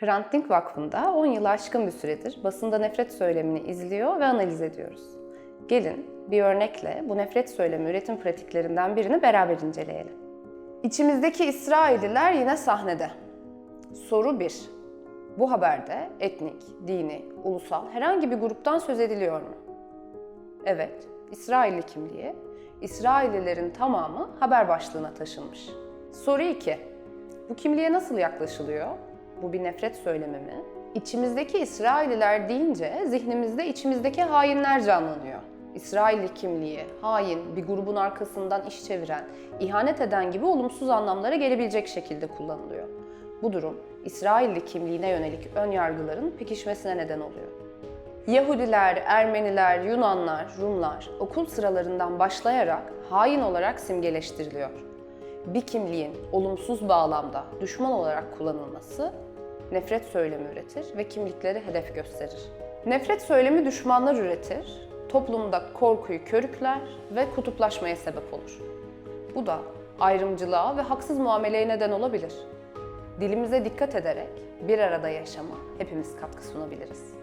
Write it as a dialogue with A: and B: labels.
A: Hrant Dink Vakfı'nda 10 yılı aşkın bir süredir basında nefret söylemini izliyor ve analiz ediyoruz. Gelin bir örnekle bu nefret söylemi üretim pratiklerinden birini beraber inceleyelim. İçimizdeki İsrailliler yine sahnede. Soru 1. Bu haberde etnik, dini, ulusal herhangi bir gruptan söz ediliyor mu? Evet, İsrailli kimliği, İsraillilerin tamamı haber başlığına taşınmış. Soru 2. Bu kimliğe nasıl yaklaşılıyor? Bu bir nefret söylemi mi? İçimizdeki İsrailliler deyince zihnimizde içimizdeki hainler canlanıyor. İsrailli kimliği, hain, bir grubun arkasından iş çeviren, ihanet eden gibi olumsuz anlamlara gelebilecek şekilde kullanılıyor. Bu durum İsrailli kimliğine yönelik ön yargıların pekişmesine neden oluyor. Yahudiler, Ermeniler, Yunanlar, Rumlar okul sıralarından başlayarak hain olarak simgeleştiriliyor. Bir kimliğin olumsuz bağlamda düşman olarak kullanılması nefret söylemi üretir ve kimlikleri hedef gösterir. Nefret söylemi düşmanlar üretir, toplumda korkuyu körükler ve kutuplaşmaya sebep olur. Bu da ayrımcılığa ve haksız muameleye neden olabilir. Dilimize dikkat ederek bir arada yaşama hepimiz katkı sunabiliriz.